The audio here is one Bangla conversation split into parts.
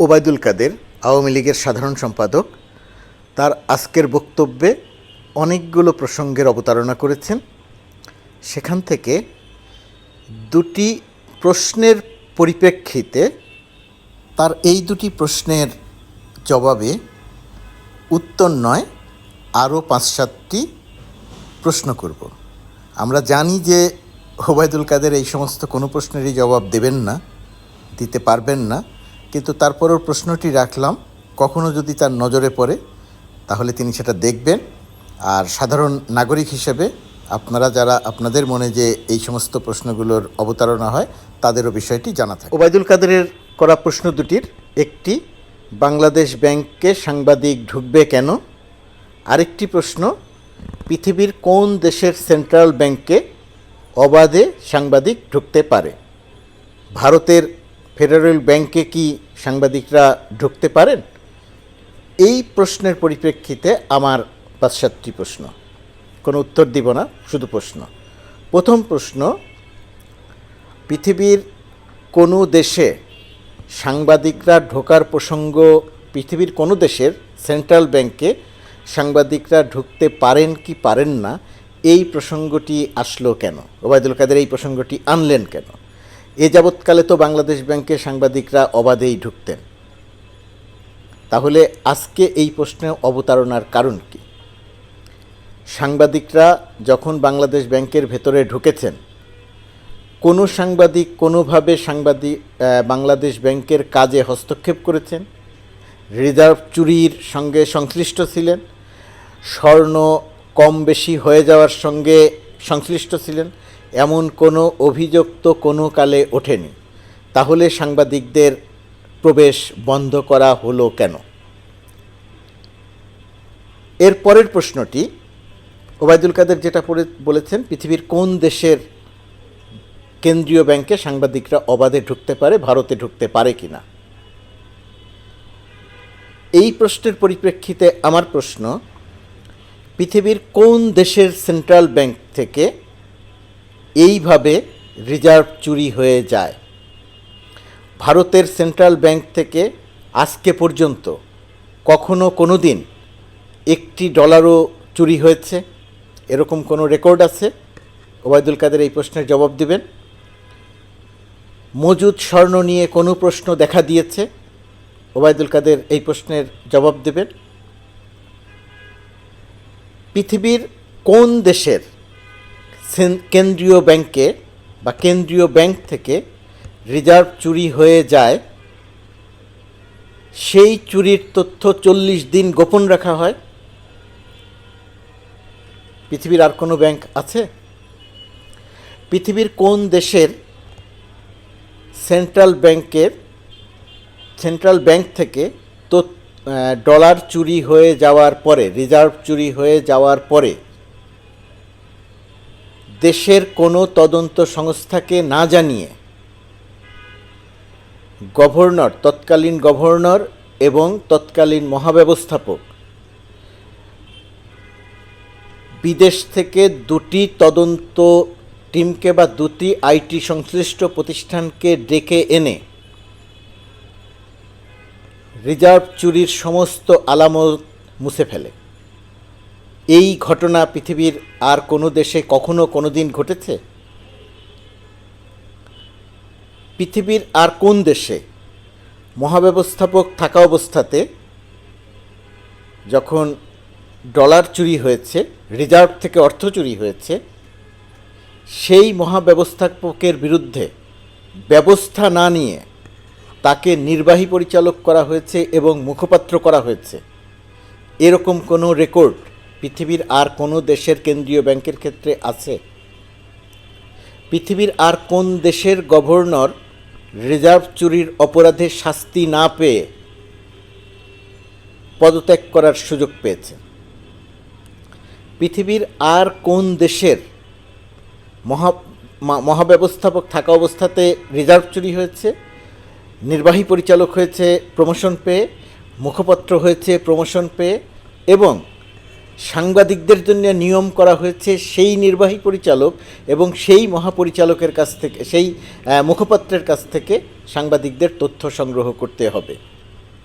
ওবায়দুল কাদের, আওয়ামী লীগের সাধারণ সম্পাদক, তার আজকের বক্তব্যে অনেকগুলো প্রসঙ্গের অবতারণা করেছেন। সেখান থেকে দুটি প্রশ্নের পরিপ্রেক্ষিতে তার এই দুটি প্রশ্নের জবাবে উত্তর নয়, আরও পাঁচ সাতটি প্রশ্ন করব। আমরা জানি যে ওবায়দুল কাদের এই সমস্ত কোনো প্রশ্নেরই জবাব দেবেন না, দিতে পারবেন না। কিন্তু তারপরেও প্রশ্নটি রাখলাম, কখনো যদি তার নজরে পড়ে, তাহলে তিনি সেটা দেখবেন। আর সাধারণ নাগরিক হিসেবে আপনারা যারা আপনাদের মনে যে এই সমস্ত প্রশ্নগুলোর অবতারণা হয়, তাদেরও বিষয়টি জানা থাকে। ওবায়দুল কাদেরের করা প্রশ্ন দুটির একটি, বাংলাদেশ ব্যাংকে সাংবাদিক ঢুকবে কেন? আরেকটি প্রশ্ন, পৃথিবীর কোন দেশের সেন্ট্রাল ব্যাংকে অবাধে সাংবাদিক ঢুকতে পারে? ভারতের ফেডারেল ব্যাংকে কি সাংবাদিকরা ঢুকতে পারেন? এই প্রশ্নের পরিপ্রেক্ষিতে আমার পাঁচ সাতটি প্রশ্ন। কোনো উত্তর দিব না, শুধু প্রশ্ন। প্রথম প্রশ্ন, পৃথিবীর কোনো দেশে সাংবাদিকরা ঢোকার প্রসঙ্গ, পৃথিবীর কোনো দেশের সেন্ট্রাল ব্যাংকে সাংবাদিকরা ঢুকতে পারেন কি পারেন না, এই প্রসঙ্গটি আসলো কেন? ওবায়দুল কাদের এই প্রসঙ্গটি আনলেন কেন? এ যাবৎকালে তো বাংলাদেশ ব্যাংকে সাংবাদিকরা অবাধেই ঢুকতেন। তাহলে আজকে এই প্রশ্নে অবতারণার কারণ কি? সাংবাদিকরা যখন বাংলাদেশ ব্যাংকের ভেতরে ঢুকেছেন, কোনো সাংবাদিক কোনোভাবে সাংবাদিক বাংলাদেশ ব্যাংকের কাজে হস্তক্ষেপ করেছেন? রিজার্ভ চুরির সঙ্গে সংশ্লিষ্ট ছিলেন? স্বর্ণ কম বেশি হয়ে যাওয়ার সঙ্গে সংশ্লিষ্ট ছিলেন? এমন কোনো অভিযোগ তো কোনো কালে ওঠেনি। তাহলে সাংবাদিকদের প্রবেশ বন্ধ করা হলো কেন? এর পরের প্রশ্নটি, ওবায়দুল কাদের যেটা বলেছেন, পৃথিবীর কোন দেশের কেন্দ্রীয় ব্যাংকে সাংবাদিকরা অবাধে ঢুকতে পারে, ভারতে ঢুকতে পারে কিনা? এই প্রশ্নের পরিপ্রেক্ষিতে আমার প্রশ্ন, পৃথিবীর কোন দেশের সেন্ট্রাল ব্যাংক থেকে এইভাবে রিজার্ভ চুরি হয়ে যায়। ভারতের সেন্ট্রাল ব্যাংক থেকে আজকে পর্যন্ত কখনো কোনো দিন একটি ডলারও চুরি হয়েছে। এরকম কোনো রেকর্ড আছে? ওবায়দুল কাদের এই প্রশ্নের জবাব দিবেন। মজুদ স্বর্ণ নিয়ে কোনো প্রশ্ন দেখা দিয়েছে? ওবায়দুল কাদের এই প্রশ্নের জবাব দেবেন। পৃথিবীর কোন দেশের কেন্দ্রীয় ব্যাংকে বা কেন্দ্রীয় ব্যাংক থেকে রিজার্ভ চুরি হয়ে যায়। সেই চুরির তথ্য চল্লিশ দিন গোপন রাখা হয়। পৃথিবীর আর কোনো ব্যাংক আছে? পৃথিবীর কোন দেশের সেন্ট্রাল ব্যাংকের, সেন্ট্রাল ব্যাংক থেকে তো ডলার চুরি হয়ে যাওয়ার পরে, রিজার্ভ চুরি হয়ে যাওয়ার পরে দেশের কোনো তদন্ত সংস্থাকে না জানিয়ে গভর্নর, তৎকালীন গভর্নর এবং তৎকালীন মহাব্যবস্থাপক বিদেশ থেকে দুটি তদন্ত টিমকে বা দুটি আইটি সংশ্লিষ্ট প্রতিষ্ঠানকে ডেকে এনে রিজার্ভ চুরির সমস্ত আলামত মুছে ফেলে। এই ঘটনা পৃথিবীর আর কোনো দেশে কখনো কোনো দিন ঘটেছে? পৃথিবীর আর কোন দেশে মহাব্যবস্থাপক থাকা অবস্থাতে যখন ডলার চুরি হয়েছে, রিজার্ভ থেকে অর্থ চুরি হয়েছে, সেই মহাব্যবস্থাপকের বিরুদ্ধে ব্যবস্থা না নিয়ে তাকে নির্বাহী পরিচালক করা হয়েছে এবং মুখপাত্র করা হয়েছে, এরকম কোনো রেকর্ড পৃথিবীর আর কোনো দেশের কেন্দ্রীয় ব্যাংকের ক্ষেত্রে আছে? পৃথিবীর আর কোন দেশের গভর্নর রিজার্ভ চুরির অপরাধে শাস্তি না পেয়ে পদত্যাগ করার সুযোগ পেয়েছে? পৃথিবীর আর কোন দেশের মহা মহাব্যবস্থাপক থাকা অবস্থাতে রিজার্ভ চুরি হয়েছে? নির্বাহী পরিচালক হয়েছে, প্রমোশন পেয়ে, মুখপত্র হয়েছে, প্রমোশন পেয়ে এবং সাংবাদিকদের জন্য নিয়ম করা হয়েছে, সেই নির্বাহী পরিচালক এবং সেই মহাপরিচালকের কাছ থেকে, সেই মুখপাত্রের কাছ থেকে সাংবাদিকদের তথ্য সংগ্রহ করতে হবে।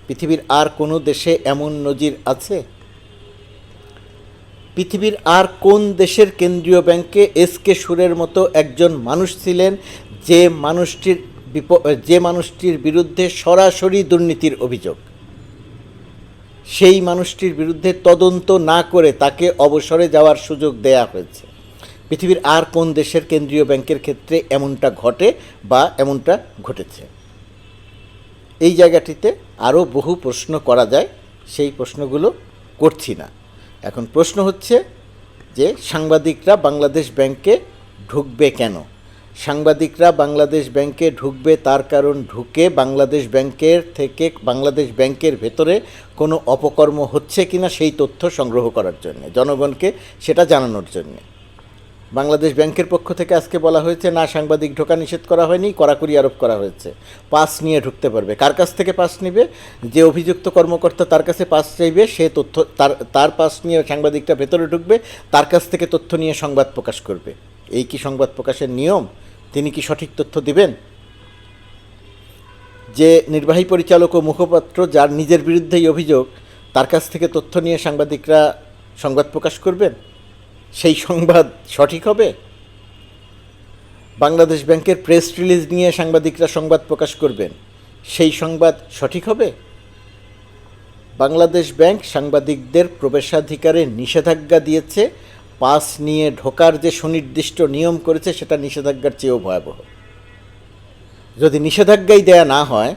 পৃথিবীর আর কোনো দেশে এমন নজির আছে? পৃথিবীর আর কোন দেশের কেন্দ্রীয় ব্যাংকে এস কে সুরের মতো একজন মানুষ ছিলেন যে মানুষটির বিপ, যে মানুষটির বিরুদ্ধে সরাসরি দুর্নীতির অভিযোগ? সেই মানুষটির বিরুদ্ধে তদন্ত না করে তাকে অবসরে যাওয়ার সুযোগ দেয়া হয়েছে। পৃথিবীর আর কোন দেশের কেন্দ্রীয় ব্যাংকের ক্ষেত্রে এমনটা ঘটে বা এমনটা ঘটেছে? এই জায়গাটিতে আরও বহু প্রশ্ন করা যায়, সেই প্রশ্নগুলো করছি না। এখন প্রশ্ন হচ্ছে যে সাংবাদিকরা বাংলাদেশ ব্যাংকে ঢুকবে কেন? সাংবাদিকরা বাংলাদেশ ব্যাংকে ঢুকবে, তার কারণ ঢুকে বাংলাদেশ ব্যাংকের থেকে বাংলাদেশ ব্যাংকের ভেতরে কোনো অপকর্ম হচ্ছে কিনা সেই তথ্য সংগ্রহ করার জন্য, জনগণকে সেটা জানানোর জন্যে। বাংলাদেশ ব্যাংকের পক্ষ থেকে আজকে বলা হয়েছে, না, সাংবাদিক ঢোকা নিষেধ করা হয়নি, কড়াকড়ি আরোপ করা হয়েছে। পাস নিয়ে ঢুকতে পারবে। কার কাছ থেকে পাস নিবে? যে অভিযুক্ত কর্মকর্তা তার কাছে পাস চাইবে, সে তথ্য, তার তার পাস নিয়ে সাংবাদিকটা ভেতরে ঢুকবে, তার কাছ থেকে তথ্য নিয়ে সংবাদ প্রকাশ করবে। এই কি সংবাদ প্রকাশের নিয়ম? তিনি কি সঠিক তথ্য দিবেন? যে নির্বাহী পরিচালক ও মুখপাত্র যার নিজের বিরুদ্ধেই অভিযোগ, তার কাছ থেকে তথ্য নিয়ে সাংবাদিকরা সংবাদ প্রকাশ করবেন? সেই সংবাদ সঠিক হবে? বাংলাদেশ ব্যাংকের প্রেস রিলিজ নিয়ে সাংবাদিকরা সংবাদ প্রকাশ করবেন। সেই সংবাদ সঠিক হবে? বাংলাদেশ ব্যাংক সাংবাদিকদের প্রবেশাধিকারে নিষেধাজ্ঞা দিয়েছে পাস নিয়ে ঢোকার যে সুনির্দিষ্ট নিয়ম করেছে, সেটা নিষেধাজ্ঞার চেয়েও ভয়াবহ। যদি নিষেধাজ্ঞাই দেয়া না হয়,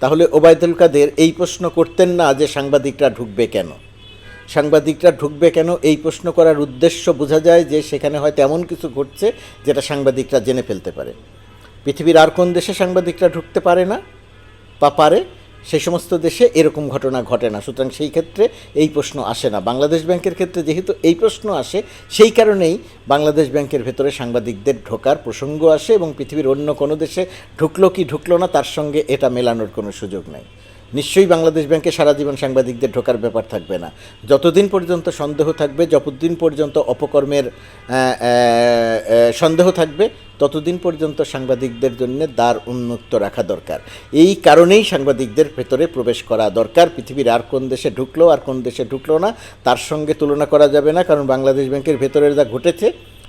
তাহলে ওবায়দুল কাদের এই প্রশ্ন করতেন না যে সাংবাদিকরা ঢুকবে কেন? সাংবাদিকরা ঢুকবে কেন? এই প্রশ্ন করার উদ্দেশ্য বোঝা যায় যে সেখানে হয়তো এমন কিছু ঘটছে যেটা সাংবাদিকরা জেনে ফেলতে পারে। পৃথিবীর আর কোন দেশে সাংবাদিকরা ঢুকতে পারে না? বা পারে। সেই সমস্ত দেশে এরকম ঘটনা ঘটে না। সুতরাং সেই ক্ষেত্রে এই প্রশ্ন আসে না। বাংলাদেশ ব্যাংকের ক্ষেত্রে যেহেতু এই প্রশ্ন আসে, সেই কারণেই বাংলাদেশ ব্যাংকের ভেতরে সাংবাদিকদের ঢোকার প্রসঙ্গ আসে এবং পৃথিবীর অন্য কোনো দেশে ঢুকলো কি ঢুকলো না, তার সঙ্গে এটা মেলানোর কোনো সুযোগ নেই। নিশ্চয়ই বাংলাদেশ ব্যাংকে সারা জীবন সাংবাদিকদের ঢোকার ব্যাপার থাকবে না। যতদিন পর্যন্ত সন্দেহ থাকবে, যতদিন পর্যন্ত অপকর্মের সন্দেহ থাকবে, ততদিন পর্যন্ত সাংবাদিকদের জন্য দ্বার উন্মুক্ত রাখা দরকার। এই কারণেই সাংবাদিকদের ভেতরে প্রবেশ করা দরকার। পৃথিবীর আর কোন দেশে ঢুকলো আর কোন দেশে ঢুকলো না, তার সঙ্গে তুলনা করা যাবে না, কারণ বাংলাদেশ ব্যাংকের ভেতরে যা ঘটেছে,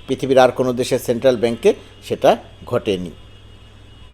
পৃথিবীর আর কোনো দেশের সেন্ট্রাল ব্যাংকে সেটা ঘটেনি।